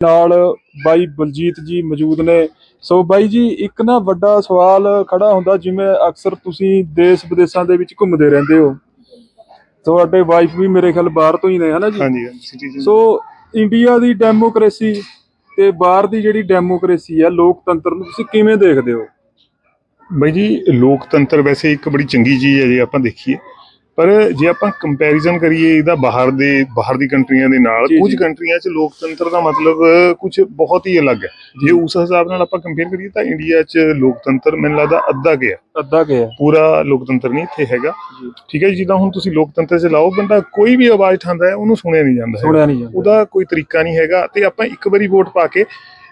ਨਾਲ ਬਾਈ ਬਲਜੀਤ ਜੀ ਮੌਜੂਦ ਨੇ। ਸੋ ਬਾਈ ਜੀ ਇੱਕ ਨਾ ਵੱਡਾ ਸਵਾਲ ਖੜਾ ਹੁੰਦਾ ਜਿਵੇਂ ਅਕਸਰ ਤੁਸੀਂ ਦੇਸ਼ ਵਿਦੇਸ਼ਾਂ ਦੇ ਵਿੱਚ ਘੁੰਮਦੇ ਰਹਿੰਦੇ ਹੋ। ਤੁਹਾਡੇ ਵਾਈਫ ਵੀ ਮੇਰੇ ਖਿਆਲ ਬਾਹਰ ਤੋਂ ਹੀ ਨੇ ਹਨਾ ਜੀ? ਹਾਂਜੀ ਸੋ ਇੰਡੀਆ ਦੀ ਡੈਮੋਕ੍ਰੇਸੀ ਤੇ ਬਾਹਰ ਦੀ ਜਿਹੜੀ ਡੈਮੋਕ੍ਰੇਸੀ ਹੈ ਲੋਕਤੰਤਰ ਨੂੰ ਤੁਸੀਂ ਕਿਵੇਂ ਦੇਖਦੇ ਹੋ? ਬਾਈ ਜੀ ਲੋਕਤੰਤਰ ਵੈਸੇ ਇੱਕ ਬੜੀ ਚੰਗੀ ਚੀਜ਼ ਹੈ ਜੇ ਆਪਾਂ ਦੇਖੀਏ। ਪਰ ਜੇ ਆਪਾਂ ਕੰਪੈਰੀਜ਼ਨ ਕਰੀਏ ਇਹਦਾ ਬਾਹਰ ਦੇ ਬਾਹਰ ਦੀ ਕੰਟਰੀਆਂ ਦੇ ਨਾਲ ਕੁਝ। ਕੰਟਰੀਆਂ 'ਚ ਲੋਕਤੰਤਰ ਦਾ ਮਤਲਬ ਕੁਝ ਬਹੁਤ ਹੀ ਅਲੱਗ ਹੈ। ਜੇ ਉਸ ਹਿਸਾਬ ਨਾਲ ਆਪਾਂ ਕੰਪੇਅਰ ਕਰੀਏ ਤਾਂ ਇੰਡੀਆ 'ਚ ਲੋਕਤੰਤਰ ਮੈਨੂੰ ਲੱਗਦਾ ਅੱਧਾ ਗਿਆ ਅੱਧਾ ਹੈ। ਪੂਰਾ ਲੋਕਤੰਤਰ ਨਹੀਂ ਇੱਥੇ ਹੈਗਾ। ਠੀਕ ਹੈ ਜਿੱਦਾਂ ਹੁਣ ਤੁਸੀਂ ਲੋਕਤੰਤਰ 'ਚ ਲਾਓ ਬੰਦਾ ਕੋਈ ਵੀ ਆਵਾਜ਼ ਉਠਾਉਂਦਾ ਹੈ ਉਹਨੂੰ ਸੁਣਿਆ ਨਹੀਂ ਜਾਂਦਾ। ਸੁਣਿਆ ਨਹੀਂ ਜਾਂਦਾ। ਉਹਦਾ ਕੋਈ ਤਰੀਕਾ ਨਹੀਂ ਹੈਗਾ ਤੇ ਆਪਾਂ ਇੱਕ ਵਾਰੀ ਵੋਟ ਪਾ ਕੇ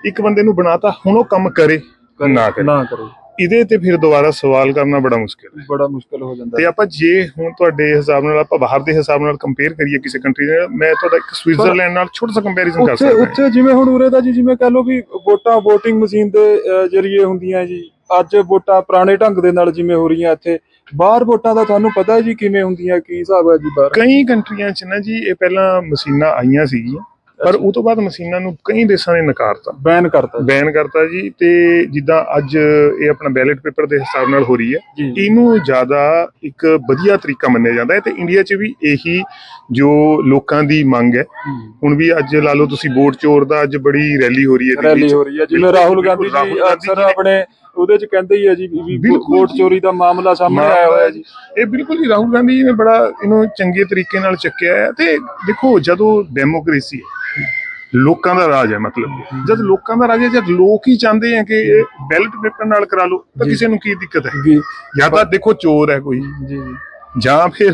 ਇੱਕ ਬੰਦੇ ਨੂੰ ਬਣਾਤਾ ਹੁਣ ਉਹ ਕੰਮ ਕਰੇ ਨਾ ਕਰੇ। ਨਾ ਕਰੇ। ਇਹਦੇ ਤੇ ਫਿਰ ਦੁਬਾਰਾ ਸਵਾਲ ਕਰਨਾ ਬੜਾ ਮੁਸ਼ਕਿਲ ਹੈ। ਬੜਾ ਮੁਸ਼ਕਲ ਹੋ ਜਾਂਦਾ ਤੇ ਆਪਾਂ ਜੇ ਹੁਣ ਤੁਹਾਡੇ ਹਿਸਾਬ ਨਾਲ ਆਪਾਂ ਬਾਹਰ ਦੇ ਹਿਸਾਬ ਨਾਲ ਕੰਪੇਅਰ ਕਰੀਏ ਕਿਸੇ ਕੰਟਰੀ ਨਾਲ ਮੈਂ ਤੁਹਾਡਾ ਇੱਕ ਸਵਿਟਜ਼ਰਲੈਂਡ ਨਾਲ ਛੋਟਾ ਜਿਹਾ ਕੰਪੈਰੀਜ਼ਨ ਕਰ ਸਕਦਾ ਹਾਂ। ਉੱਥੇ ਜਿਵੇਂ ਹੁਣ ਉਰੇ ਦਾ ਜੀ ਜਿਵੇਂ ਕਹ ਲਓ ਵੀ ਵੋਟਾਂ VOTING ਮਸ਼ੀਨ ਦੇ ਜ਼ਰੀਏ ਹੁੰਦੀਆਂ ਜੀ। ਅੱਜ ਵੋਟਾਂ ਪੁਰਾਣੇ ਢੰਗ ਦੇ ਨਾਲ ਜਿਵੇਂ ਹੋ ਰਹੀਆਂ ਇੱਥੇ। ਬਾਹਰ ਵੋਟਾਂ ਦਾ ਤੁਹਾਨੂੰ ਪਤਾ ਹੈ ਜੀ ਕਿਵੇਂ ਹੁੰਦੀਆਂ ਕੀ ਹਿਸਾਬ ਹੈ ਜੀ ਬਾਹਰ? ਕਈ ਕੰਟਰੀਆਂ 'ਚ ਨਾ ਜੀ ਇਹ ਪਹਿਲਾਂ ਮਸ਼ੀਨਾਂ ਆਈਆਂ ਸੀਗੀਆਂ। ਪਰ ਉਹ ਤੋਂ ਬਾਅਦ ਮਸ਼ੀਨਾਂ ਨੂੰ ਕਈ ਦੇਸ਼ਾਂ ਨੇ ਨਕਾਰਤਾ। ਬੈਨ ਕਰਤਾ ਬੈਨ ਕਰਤਾ ਜੀ ਤੇ ਜਿੱਦਾਂ ਅੱਜ ਇਹ ਆਪਣਾ ਬੈਲਟ ਪੇਪਰ ਦੇ ਹਿਸਾਬ ਨਾਲ ਹੋ ਰਹੀ ਹੈ। ਇਹਨੂੰ ਜ਼ਿਆਦਾ ਇੱਕ ਵਧੀਆ ਤਰੀਕਾ ਮੰਨਿਆ ਜਾਂਦਾ ਹੈ ਤੇ ਇੰਡੀਆ 'ਚ ਵੀ ਇਹੀ ਜੋ ਲੋਕਾਂ ਦੀ ਮੰਗ ਹੈ। ਹੁਣ ਵੀ ਅੱਜ ਲਾ ਲਓ ਤੁਸੀਂ ਵੋਟ ਚੋਰ ਦਾ ਅੱਜ ਬੜੀ ਰੈਲੀ ਹੋ ਰਹੀ ਹੈ ਰੈਲੀ ਹੋ ਰਹੀ ਹੈ। ਜਿਵੇਂ ਰਾਹੁਲ ਗਾਂਧੀ ਜੀ ਅਕਸਰ ਆਪਣੇ ਉਹਦੇ ਚ ਕਹਿੰਦੇ ਹੀ ਆ ਜੀ ਵੀ- ਬਿਲਕੁਲ ਵੋਟ। ਚੋਰੀ ਦਾ ਮਾਮਲਾ ਸਾਹਮਣੇ ਆਇਆ ਹੋਇਆ ਜੀ। ਇਹ ਬਿਲਕੁਲ ਹੀ ਰਾਹੁਲ ਗਾਂਧੀ ਜੀ ਨੇ ਬੜਾ ਇਹਨੂੰ ਚੰਗੇ ਤਰੀਕੇ ਨਾਲ ਚੱਕਿਆ ਹੈ ਤੇ ਦੇਖੋ ਜਦੋਂ ਡੈਮੋਕ੍ਰੇਸੀ ਹੈ ਲੋਕਾਂ ਦਾ ਰਾਜ ਹੈ ਮਤਲਬ ਜਦ ਲੋਕਾਂ ਦਾ ਰਾਜ ਹੈ ਜਦ ਲੋਕ ਹੀ ਚਾਹੁੰਦੇ ਆ ਕਿ ਇਹ ਬੈਲਟ ਪੇਪਰ ਨਾਲ ਕਰਾ ਲਓ ਤਾਂ। ਕਿਸੇ ਨੂੰ ਕੀ ਦਿੱਕਤ ਹੈ? ਜੀ। ਜਾਂ ਤਾਂ ਦੇਖੋ ਚੋਰ ਹੈ ਕੋਈ। ਜੀ ਜੀ। ਜਾਂ ਫਿਰ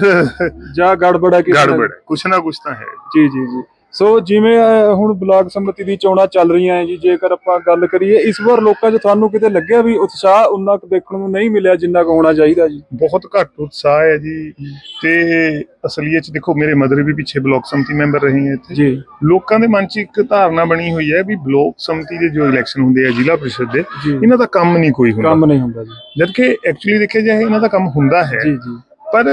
ਜਾਂ ਗੜਬੜ ਕਿਸੇ। ਗੜਬੜ ਕੁਛ ਨਾ ਕੁਛ ਤਾਂ ਹੈ। ਜੀ ਜੀ ਜੀ। ਸੋ ਜਿਵੇਂ ਹੁਣ ਬਲਾਕ ਸੰਮਤੀ ਦੀ ਚੋਣਾਂ ਚੱਲ ਰਹੀਆਂ ਹੈ ਜੀ ਜੇਕਰ ਆਪਾਂ ਗੱਲ ਕਰੀਏ ਇਸ ਵਾਰ ਲੋਕਾਂ 'ਚ ਤੁਹਾਨੂੰ ਕਿਤੇ ਲੱਗਿਆ ਵੀ ਉਤਸ਼ਾਹ ਉਨਾ ਕੁ ਦੇਖਣ ਨੂੰ ਨਹੀਂ ਮਿਲਿਆ ਜਿੰਨਾ ਕੁ ਹੋਣਾ ਚਾਹੀਦਾ ਜੀ? ਬਹੁਤ ਘੱਟ ਉਤਸ਼ਾਹ ਹੈ ਜੀ। ਤੇ ਅਸਲੀਅਤ ਚ ਦੇਖੋ ਮੇਰੇ ਮਦਰ ਵੀ ਪਿੱਛੇ ਬਲਾਕ ਸੰਮਤੀ ਮੈਂਬਰ ਰਹੇ ਹੈ ਇੱਥੇ। ਜੀ। ਲੋਕਾਂ ਦੇ ਮਨ 'ਚ ਇੱਕ ਧਾਰਨਾ ਬਣੀ ਹੋਈ ਹੈ ਵੀ ਬਲਾਕ ਸੰਮਤੀ ਦੇ ਜੋ ਇਲੈਕਸ਼ਨ ਹੁੰਦੇ ਆ ਜ਼ਿਲ੍ਹਾ ਪ੍ਰੀਸ਼ਦ ਦੇ ਇਹਨਾਂ ਦਾ ਕੰਮ ਨਹੀਂ ਕੋਈ ਹੁੰਦਾ। ਕੰਮ ਨਹੀਂ ਹੁੰਦਾ ਜੀ। ਜਦ ਕਿ ਐਕਚੁਅਲੀ ਦੇਖਿਆ ਜਾਏ ਇਹਨਾਂ ਦਾ ਕੰਮ ਹੁੰਦਾ ਹੈ। ਜੀ ਜੀ। ਪਰ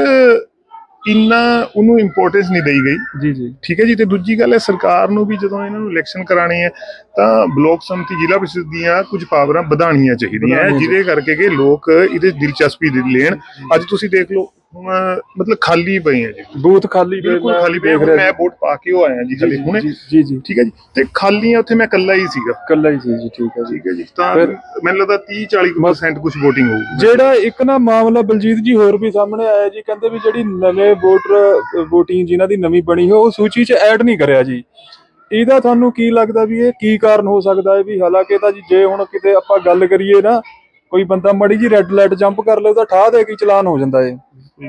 ਇੰਨਾ ਉਹਨੂੰ ਇੰਪੋਰਟੈਂਸ ਨਹੀਂ ਦੇਈ ਗਈ? ਜੀ ਜੀ। ਠੀਕ ਹੈ ਜੀ ਤੇ ਦੂਜੀ ਗੱਲ ਹੈ ਸਰਕਾਰ ਨੂੰ ਵੀ ਜਦੋਂ ਇਹਨਾਂ ਨੂੰ ਇਲੈਕਸ਼ਨ ਕਰਾਣੇ ਹੈ ਤਾਂ ਬਲਾਕ ਸੰਮਤੀ ਜ਼ਿਲ੍ਹਾ ਪ੍ਰੀਸ਼ਦ ਦੀਆਂ ਕੁਝ ਪਾਵਰਾਂ ਵਧਾਉਣੀਆਂ ਚਾਹੀਦੀਆਂ ਹੈ ਜਿਹਦੇ ਕਰਕੇ ਕਿ ਲੋਕ ਇਹਦੇ ਦਿਲਚਸਪੀ ਲੈਣ। ਅੱਜ ਤੁਸੀਂ ਦੇਖ ਲਓ ਮਤਲਬ ਖਾਲੀ ਪਏ ਆ ਜੀ। ਬੂਥ ਖਾਲੀ ਪਏ, ਬਿਲਕੁਲ ਖਾਲੀ ਪਏ ਮੈਂ ਵੋਟ ਪਾ ਕੇ ਉਹ ਆਇਆ ਜੀ ਹਲੇ ਹੁਣੇ। ਜੀ ਜੀ ਠੀਕ ਹੈ ਜੀ? ਤੇ ਖਾਲੀ ਆ ਉੱਥੇ ਮੈਂ ਇਕੱਲਾ ਹੀ ਸੀਗਾ। ਕੱਲਾ ਹੀ ਸੀ ਜੀ ਠੀਕ ਹੈ ਠੀਕ ਹੈ ਜੀ ਤਾਂ ਮੈਨੂੰ ਲੱਗਦਾ 30 40% ਕੁਝ VOTING ਹੋਊਗੀ ਜਿਹੜਾ ਇੱਕ ਨਾ ਮਾਮਲਾ ਬਲਜੀਤ ਜੀ ਹੋਰ ਵੀ ਸਾਹਮਣੇ ਆਇਆ ਜੀ ਕਹਿੰਦੇ ਵੀ ਜਿਹੜੀ ਨਵੇਂ ਵੋਟਰ VOTING ਜਿਨ੍ਹਾਂ ਦੀ ਨਵੀਂ ਬਣੀ ਹੋ ਉਹ ਸੂਚੀ 'ਚ ਐਡ ਨਹੀਂ ਕਰਿਆ ਜੀ। ਇਹਦਾ ਤੁਹਾਨੂੰ ਕੀ ਲੱਗਦਾ ਵੀ ਇਹ ਕੀ ਕਾਰਨ ਹੋ ਸਕਦਾ ਹੈ ਵੀ ਹਾਲਾਂਕਿ ਤਾਂ ਜੀ ਜੇ ਹੁਣ ਕਿਤੇ ਆਪਾਂ ਗੱਲ ਕਰੀਏ ਨਾ ਕੋਈ ਬੰਦਾ ਮੜੀ ਜੀ ਰੈੱਡ ਲਾਈਟ ਜੰਪ ਕਰ ਲੇ ਤਾਂ ਠਾਹ ਦੇ ਕੇ ਚਲਾਨ ਹੋ ਜਾਂਦਾ ਏ।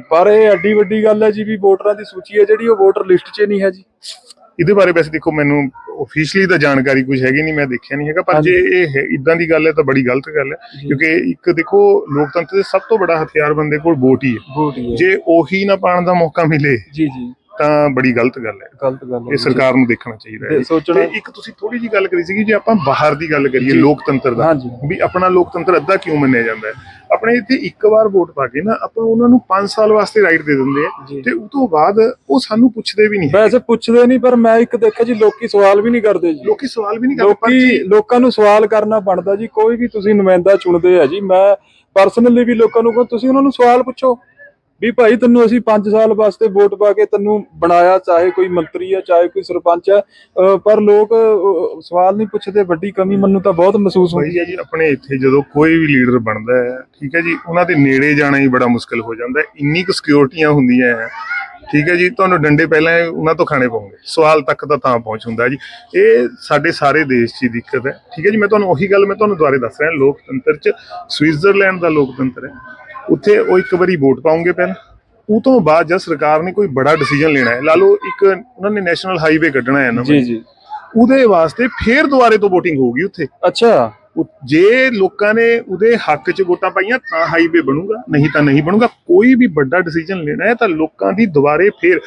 ਪਰ ਇਹ ਐਡੀ ਵੱਡੀ ਗੱਲ ਹੈ ਜੀ ਵੀ ਵੋਟਰਾਂ ਦੀ ਸੂਚੀ ਹੈ ਜਿਹੜੀ ਉਹ ਵੋਟਰ ਲਿਸਟ 'ਚ ਨਹੀਂ ਹੈ ਜੀ। ਇਹਦੇ ਬਾਰੇ ਵੈਸੇ ਦੇਖੋ ਮੈਨੂੰ ਅਫੀਸ਼ੀਅਲੀ ਤਾਂ ਜਾਣਕਾਰੀ ਕੁਝ ਹੈਗੀ ਨਹੀਂ ਮੈਂ ਦੇਖਿਆ ਨਹੀਂ ਹੈਗਾ ਪਰ। ਜੇ ਇਹ ਇਦਾਂ ਦੀ ਗੱਲ ਹੈ ਤਾਂ ਬੜੀ ਗਲਤ ਗੱਲ ਹੈ ਕਿਉਂਕਿ ਇੱਕ ਦੇਖੋ ਲੋਕਤੰਤਰ ਦੇ ਸਭ ਤੋਂ ਵੱਡਾ ਹਥਿਆਰ ਬੰਦੇ ਕੋਲ ਵੋਟ ਹੀ ਹੈ। ਵੋਟ ਹੀ ਹੈ। ਜੇ ਉਹੀ ਨਾ ਪਾਣ ਦਾ ਮੌਕਾ ਮਿਲੇ ਜੀ ਜੀ। ਤਾਂ ਬੜੀ ਗਲਤ ਗੱਲ ਹੈ। ਗਲਤ ਗੱਲ ਹੈ ਇਹ ਸਰਕਾਰ ਨੂੰ ਦੇਖਣਾ ਚਾਹੀਦਾ ਹੈ। ਸੋਚਣਾ ਇੱਕ ਤੁਸੀਂ ਥੋੜੀ ਜੀ ਗੱਲ ਕਰੀ ਸੀਗੀ ਜੇ ਆਪਾਂ ਬਾਹਰ ਦੀ ਗੱਲ ਕਰੀਏ। ਲੋਕਤੰਤਰ ਦਾ ਵੀ ਆਪਣਾ ਲੋਕਤੰਤਰ ਅੱਧਾ ਕਿਉਂ ਮੰਨਿਆ ਜਾਂਦਾ ਹੈ? ਆਪਣੇ ਇੱਥੇ ਇੱਕ ਵਾਰ ਵੋਟ ਪਾ ਕੇ ਨਾ ਆਪਾਂ ਉਹਨਾਂ ਨੂੰ 5 ਸਾਲ ਵਾਸਤੇ ਰਾਈਟ ਦੇ ਦਿੰਦੇ ਆ ਤੇ ਉਸ ਤੋਂ ਬਾਅਦ ਉਹ ਸਾਨੂੰ ਪੁੱਛਦੇ ਵੀ ਨਹੀਂ। ਵੈਸੇ ਪੁੱਛਦੇ ਨਹੀਂ ਪਰ ਮੈਂ ਇੱਕ ਦੇਖਿਆ ਜੀ ਲੋਕੀ ਸਵਾਲ ਵੀ ਨਹੀਂ ਕਰਦੇ ਜੀ। ਲੋਕੀ ਸਵਾਲ ਵੀ ਨਹੀਂ ਕਰਦੇ ਪਰ ਲੋਕਾਂ ਨੂੰ ਸਵਾਲ ਕਰਨਾ ਬਣਦਾ ਜੀ ਕੋਈ ਵੀ ਤੁਸੀਂ ਨੁਮਾਇੰਦਾ ਚੁਣਦੇ ਆ ਜੀ। ਮੈਂ ਪਰਸਨਲੀ ਵੀ ਲੋਕਾਂ ਨੂੰ ਕਹਾਂ ਤੁਸੀਂ ਉਹਨਾਂ ਨੂੰ ਸਵਾਲ ਪੁੱਛੋ। ਵੀ ਭਾਈ ਤੈਨੂੰ ਅਸੀਂ 5 ਸਾਲ ਵਾਸਤੇ ਵੋਟ ਪਾ ਕੇ ਤੈਨੂੰ ਬਣਾਇਆ, ਚਾਹੇ ਕੋਈ ਮੰਤਰੀ ਹੈ ਚਾਹੇ ਕੋਈ ਸਰਪੰਚ ਹੈ ਪਰ ਲੋਕ ਸਵਾਲ ਨਹੀਂ ਪੁੱਛਦੇ, ਵੱਡੀ ਕਮੀ ਮੈਨੂੰ ਤਾਂ ਬਹੁਤ ਮਹਿਸੂਸ ਹੁੰਦੀ ਹੈ ਜੀ, ਆਪਣੇ ਇੱਥੇ ਜਦੋਂ ਕੋਈ ਵੀ ਲੀਡਰ ਬਣਦਾ ਹੈ, ਠੀਕ ਹੈ ਜੀ, ਉਹਨਾਂ ਦੇ ਨੇੜੇ ਜਾਣਾ ਹੀ ਬੜਾ ਮੁਸ਼ਕਲ ਹੋ ਜਾਂਦਾ ਇੰਨੀ ਕੁ ਸਿਕਿਉਰਿਟੀਆਂ ਹੁੰਦੀਆਂ ਹੈ, ਠੀਕ ਹੈ ਜੀ, ਤੁਹਾਨੂੰ ਡੰਡੇ ਪਹਿਲਾਂ ਉਹਨਾਂ ਤੋਂ ਖਾਣੇ ਪਾਉਂਗੇ ਸਵਾਲ ਤੱਕ ਤਾਂ ਤਾਂ ਪਹੁੰਚ ਹੁੰਦਾ ਜੀ। ਇਹ ਸਾਡੇ ਸਾਰੇ ਦੇਸ਼ 'ਚ ਹੀ ਦਿੱਕਤ ਹੈ, ਠੀਕ ਹੈ ਜੀ, ਮੈਂ ਤੁਹਾਨੂੰ ਉਹੀ ਗੱਲ ਮੈਂ ਤੁਹਾਨੂੰ ਦੁਬਾਰੇ ਦੱਸ ਰਿਹਾ, ਲੋਕਤੰਤਰ 'ਚ ਸਵਿਟਜ਼ਰਲੈਂਡ ਦਾ ਲੋਕਤੰਤਰ ਹੈ ਉੱਥੇ ਉਹ ਇੱਕ ਵਾਰੀ ਵੋਟ ਪਾਉਂਗੇ ਪਹਿਲਾਂ ਉਹ ਤੋਂ ਬਾਅਦ ਜਦ ਸਰਕਾਰ ਨੇ ਕੋਈ ਬੜਾ ਡਿਸੀਜਨ ਲੈਣਾ ਹੈ ਲਾ ਲਓ ਇੱਕ ਉਹਨਾਂ ਨੇ ਨੈਸ਼ਨਲ ਹਾਈਵੇ ਕੱਢਣਾ ਹੈ ਨਾ ਜੀ ਜੀ। ਉਹਦੇ ਵਾਸਤੇ ਫੇਰ ਦੁਬਾਰੇ ਤੋਂ VOTING ਹੋਊਗੀ ਉੱਥੇ। ਅੱਛਾ। ਜੇ ਲੋਕਾਂ ਨੇ ਉਹਦੇ ਹੱਕ 'ਚ ਵੋਟਾਂ ਪਾਈਆਂ ਤਾਂ ਹਾਈਵੇ ਬਣੂਗਾ ਨਹੀਂ ਤਾਂ ਨਹੀਂ ਬਣੂਗਾ। ਕੋਈ ਵੀ ਵੱਡਾ ਡਿਸੀਜਨ ਲੈਣਾ ਹੈ ਤਾਂ ਲੋਕਾਂ ਦੀ ਦੁਬਾਰੇ ਫੇਰ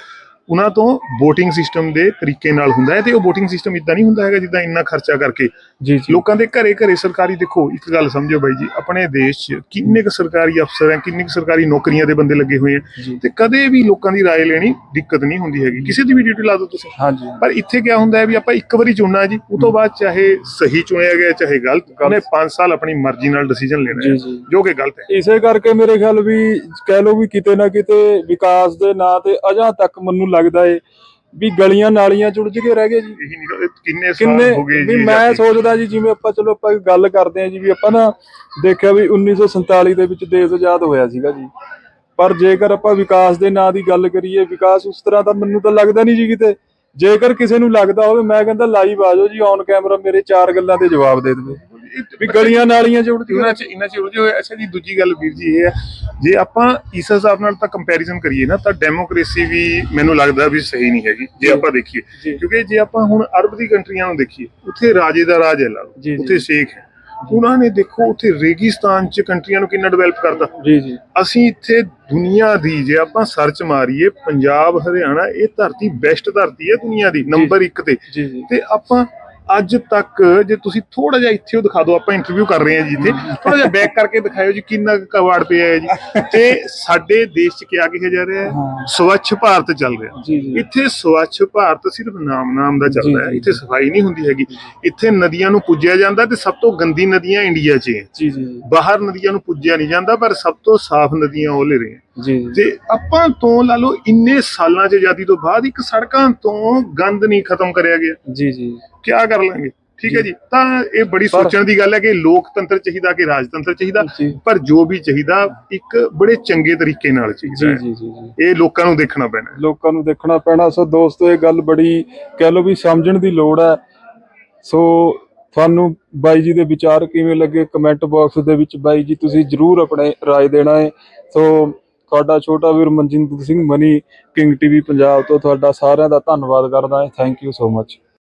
ਉਹਨਾਂ ਤੋਂ VOTING ਸਿਸਟਮ ਦੇ ਤਰੀਕੇ ਨਾਲ ਹੁੰਦਾ ਹੈ ਤੇ ਉਹ VOTING ਸਿਸਟਮ ਇਦਾਂ ਨਹੀਂ ਹੁੰਦਾ ਹੈਗਾ ਜਿੱਦਾਂ ਇੰਨਾ ਖਰਚਾ ਕਰਕੇ ਜੀ ਜੀ ਲੋਕਾਂ ਦੇ ਘਰੇ ਘਰੇ ਸਰਕਾਰੀ ਦੇਖੋ ਇੱਕ ਗੱਲ ਸਮਝੋ ਬਾਈ ਜੀ ਆਪਣੇ ਦੇਸ਼ 'ਚ ਕਿੰਨੇ ਕੁ ਸਰਕਾਰੀ ਅਫਸਰ ਹੈ ਕਿੰਨੇ ਕੁ ਸਰਕਾਰੀ ਨੌਕਰੀਆਂ ਦੇ ਬੰਦੇ ਲੱਗੇ ਹੋਏ ਆ ਜੀ ਤੇ ਕਦੇ ਵੀ ਲੋਕਾਂ ਦੀ رائے ਲੈਣੀ ਦਿੱਕਤ ਨਹੀਂ ਹੁੰਦੀ ਹੈਗੀ ਕਿਸੇ ਦੀ ਵੀ ਡਿਊਟੀ ਲਾ ਦਿਓ ਤੁਸੀਂ ਹਾਂਜੀ ਪਰ ਇੱਥੇ ਕੀ ਹੁੰਦਾ ਹੈ ਵੀ ਆਪਾਂ ਇੱਕ ਵਾਰੀ ਚੁਣਨਾ ਜੀ ਉਸ ਤੋਂ ਬਾਅਦ ਚਾਹੇ ਸਹੀ ਚੁਣਿਆ ਗਿਆ ਚਾਹੇ ਗਲਤ ਉਹਨੇ 5 ਸਾਲ ਆਪਣੀ ਮਰਜ਼ੀ ਨਾਲ ਡਿਸੀਜਨ ਲੈਣਾ ਜੀ ਹੈ ਜੀ ਜੋ ਕਿ ਗਲਤ ਹੈ ਇਸੇ ਕਰਕੇ ਮੇਰੇ ਖਿਆਲ ਵੀ ਕਹਿ ਲਓ ਵੀ ਕਿਤੇ ਨਾ ਕਿਤੇ ਵਿਕਾਸ ਦੇ ਨਾਂ ਤੇ ਅਜਾ ਤੱਕ ਮੈਨੂੰ ਲੱਗਦਾ ਏ ਵੀ ਗਲੀਆਂ ਨਾਲੀਆਂ ਜੁੜ ਕੇ ਰਹਿ ਗਏ ਜੀ। ਇਹੀ ਨਹੀਂ ਇਹ ਕਿੰਨੇ ਸਾਲ ਕਿੰਨੇ ਹੋ ਗਏ ਵੀ ਜੀ ਮੈਂ ਆਜ਼ਾਦੀ? ਸੋਚਦਾ ਜੀ ਜਿਵੇਂ ਆਪਾਂ ਚਲੋ ਆਪਾਂ ਗੱਲ ਕਰਦੇ ਹਾਂ ਜੀ ਵੀ ਆਪਾਂ ਨਾ ਦੇਖਿਆ ਵੀ 1947 ਦੇ ਵਿੱਚ ਦੇਸ਼ ਆਜ਼ਾਦ ਹੋਇਆ ਸੀਗਾ ਜੀ। ਪਰ ਜੇਕਰ ਆਪਾਂ ਵਿਕਾਸ ਦੇ ਨਾਂ ਦੀ ਗੱਲ ਕਰੀਏ ਵਿਕਾਸ ਉਸ ਤਰ੍ਹਾਂ ਦਾ ਮੈਨੂੰ ਤਾਂ ਲੱਗਦਾ ਨਹੀਂ ਜੀ ਕਿਤੇ। ਜੇਕਰ ਕਿਸੇ ਨੂੰ ਲੱਗਦਾ ਹੋਵੇ ਮੈਂ ਕਹਿੰਦਾ ਲਾਈਵ ਆ ਜਾਓ ਜੀ ਔਨ ਕੈਮਰਾ ਮੇਰੇ ਚਾਰ ਗੱਲਾਂ ਦੇ ਜਵਾਬ ਦੇ ਦੇਵੇ। ਵੀ ਗਲੀਆਂ ਨਾਲੀਆਂ ਜੁੜ ਕੇ ਇਹਨਾਂ ਚ ਇਹਨਾਂ ਚ ਉਲਝੇ ਹੋਏ ਅੱਛਾ ਜੀ ਦੂਜੀ ਗੱਲ ਵੀਰ ਜੀ ਇਹ ਹੈ ਜੇ ਆਪਾਂ ਇਸ ਹਿਸਾਬ ਨਾਲ ਤਾਂ ਕੰਪੈਰੀਜ਼ਨ ਕਰੀਏ ਨਾ ਤਾਂ ਡੈਮੋਕ੍ਰੇਸੀ ਵੀ ਮੈਨੂੰ ਲੱਗਦਾ ਵੀ ਸਹੀ ਨਹੀਂ ਹੈਗੀ ਜੇ। ਆਪਾਂ ਦੇਖੀਏ। ਕਿਉਂਕਿ ਜੇ ਆਪਾਂ ਹੁਣ ਅਰਬ ਦੀ ਕੰਟਰੀਆਂ ਨੂੰ ਦੇਖੀਏ ਉੱਥੇ ਰਾਜੇ ਦਾ ਰਾਜ ਹੈ ਲਾ। ਉੱਥੇ ਸ਼ੇਖ ਹੈ। ਉਹਨਾਂ ਨੇ ਦੇਖੋ ਉੱਥੇ ਰੇਗਿਸਤਾਨ ਚ ਕੰਟਰੀਆਂ ਨੂੰ ਕਿੰਨਾ ਡਿਵੈਲਪ ਕਰਤਾ। ਜੀ ਜੀ। ਅਸੀਂ ਇੱਥੇ ਦੁਨੀਆ ਦੀ ਜੇ ਆਪਾਂ ਸਰਚ ਮਾਰੀਏ ਪੰਜਾਬ ਹਰਿਆਣਾ ਇਹ ਧਰਤੀ ਬੈਸਟ ਧਰਤੀ ਹੈ ਦੁਨੀਆ ਦੀ ਨੰਬਰ 1 ਤੇ। ਤੇ ਆਪਾਂ ਅੱਜ ਤੱਕ ਜੇ ਤੁਸੀਂ ਥੋੜਾ ਜਿਹਾ ਇੱਥੇ ਉਹ ਦਿਖਾ ਦਿਓ ਆਪਾਂ ਇੰਟਰਵਿਊ ਕਰ ਰਹੇ ਹਾਂ ਜੀ ਇੱਥੇ। ਥੋੜਾ ਜਿਹਾ ਬੈਕ ਕਰਕੇ ਦਿਖਾਇਓ ਜੀ ਕਿੰਨਾ ਕੁ ਕਵਾੜ ਪਿਆ ਹੈ ਜੀ। ਤੇ ਸਾਡੇ ਦੇਸ਼ 'ਚ ਕਿਹਾ ਕਿਹਾ ਜਾ ਰਿਹਾ ਹੈ। ਸਵੱਛ ਭਾਰਤ ਚੱਲ ਰਿਹਾ। ਇੱਥੇ ਸਵੱਛ ਭਾਰਤ ਸਿਰਫ ਨਾਮ ਨਾਮ ਦਾ ਚੱਲਦਾ ਹੈ। ਇੱਥੇ। ਸਫ਼ਾਈ ਨਹੀਂ ਹੁੰਦੀ ਹੈਗੀ। ਇੱਥੇ ਨਦੀਆਂ ਨੂੰ ਪੂਜਿਆ ਜਾਂਦਾ ਤੇ ਸਭ ਤੋਂ ਗੰਦੀ ਨਦੀਆਂ ਇੰਡੀਆ 'ਚ ਹੈ। ਜੀ ਜੀ ਜੀ। ਬਾਹਰ ਨਦੀਆਂ ਨੂੰ ਪੂਜਿਆ ਨਹੀਂ ਜਾਂਦਾ ਪਰ ਸਭ ਤੋਂ ਸਾਫ਼ ਨਦੀਆਂ ਉਹ ਲੈ ਰਹੇ ਜੀ ਤੇ ਆਪਾਂ ਤੋਂ ਲਾ ਲਓ ਇੰਨੇ ਸਾਲਾਂ 'ਚ ਆਜ਼ਾਦੀ ਤੋਂ ਬਾਅਦ ਇੱਕ ਸੜਕਾਂ ਤੋਂ ਗੰਦ ਨਹੀਂ ਖਤਮ ਕਰਿਆ ਗਿਆ। ਜੀ ਜੀ। ਕਿਆ ਕਰ ਲਾਂਗੇ? ਠੀਕ ਹੈ ਜੀ। ਤਾਂ ਇਹ ਬੜੀ ਸੋਚਣ ਦੀ ਗੱਲ ਹੈ ਕਿ ਲੋਕਤੰਤਰ ਚਾਹੀਦਾ ਕਿ ਰਾਜਤੰਤਰ ਚਾਹੀਦਾ ਪਰ ਜੋ ਵੀ ਚਾਹੀਦਾ ਇੱਕ ਬੜੇ ਚੰਗੇ ਤਰੀਕੇ ਨਾਲ ਚਾਹੀਦਾ ਜੀ। ਜੀ ਜੀ ਇਹ ਲੋਕਾਂ ਨੂੰ ਦੇਖਣਾ ਪੈਣਾ ਹੈ। ਲੋਕਾਂ ਨੂੰ ਦੇਖਣਾ ਪੈਣਾ। ਸੋ ਦੋਸਤੋ ਇਹ ਗੱਲ ਬੜੀ ਕਹਿ ਲਓ ਵੀ ਸਮਝਣ ਦੀ ਲੋੜ ਹੈ। ਸੋ ਤੁਹਾਨੂੰ ਬਾਈ ਜੀ ਦੇ ਵਿਚਾਰ ਕਿਵੇਂ ਲੱਗੇ? ਕਮੈਂਟ ਬਾਕਸ ਦੇ ਵਿੱਚ ਬਾਈ ਜੀ ਤੁਸੀਂ ਜਰੂਰ ਆਪਣੇ ਰਾਏ ਦੇਣਾ ਹੈ। ਸੋ ਤੁਹਾਡਾ ਛੋਟਾ ਵੀਰ ਮਨਜਿੰਦਰ ਸਿੰਘ ਮਨੀ ਕਿੰਗ ਟੀਵੀ ਪੰਜਾਬ ਤੋਂ, ਤੁਹਾਡਾ ਸਾਰਿਆਂ ਦਾ ਧੰਨਵਾਦ ਕਰਦਾ ਹਾਂ। Thank you so much